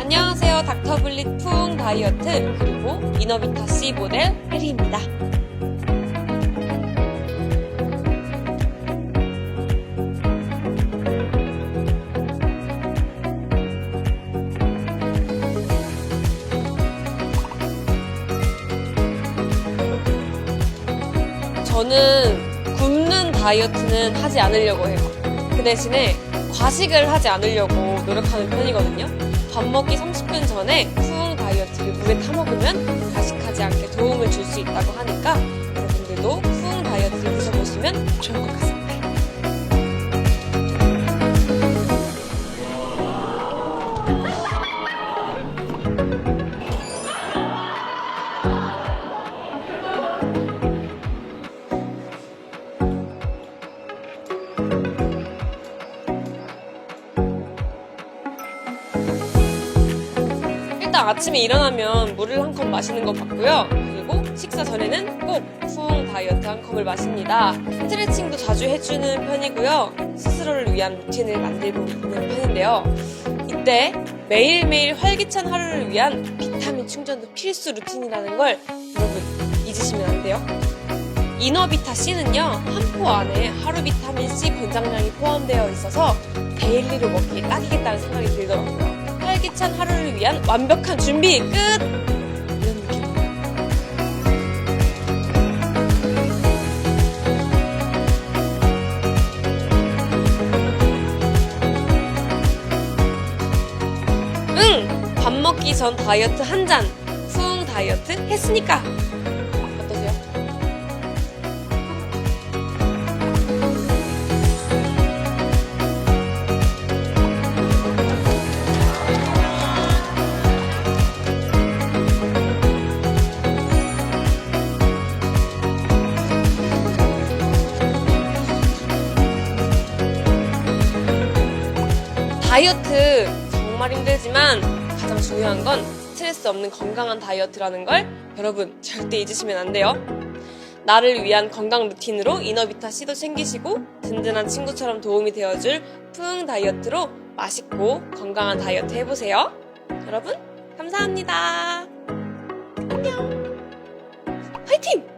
안녕하세요. 닥터블릿 푸 다이어트 그리고 이너비타 C 모델 혜리입니다. 저는 굶는 다이어트는 하지 않으려고 해요. 그 대신에 과식을 하지 않으려고 노력하는 편이거든요. 밥 먹기 30분 전에 푸 다이어트를 물에 타먹으면 과식하지 않게 도움을 줄 수 있다고 하니까 여러분들도 푸 다이어트를 드셔보시면 좋을 것 같습니다. 일 단 아침에 일어나면 물을 한 컵 마시는 것 같고요. 그리고 식사 전에는 꼭푸 다이어트 한 컵을 마십니다. 스트레칭도 자주 해주는 편이고요. 스스로를 위한 루틴을 만들고 있는 편인데요. 이때 매일매일 활기찬 하루를 위한 비타민 충전도 필수 루틴이라는 걸 여러분 잊으시면 안 돼요. 이너비타 C는요, 한 포 안에 하루 비타민 C 권장량이 포함되어 있어서 데일리로 먹기에 딱이겠다는 생각이 들더라고요. 활기찬 하루를 위한 완벽한 준비 끝! 응! 밥 먹기 전 다이어트 한 잔, 푸 다이어트 했으니까! 다이어트 정말 힘들지만 가장 중요한 건 스트레스 없는 건강한 다이어트라는 걸 여러분 절대 잊으시면 안 돼요. 나를 위한 건강 루틴으로 이너비타 C도 챙기시고 든든한 친구처럼 도움이 되어줄 푸응 다이어트로 맛있고 건강한 다이어트 해보세요. 여러분 감사합니다. 안녕. 화이팅!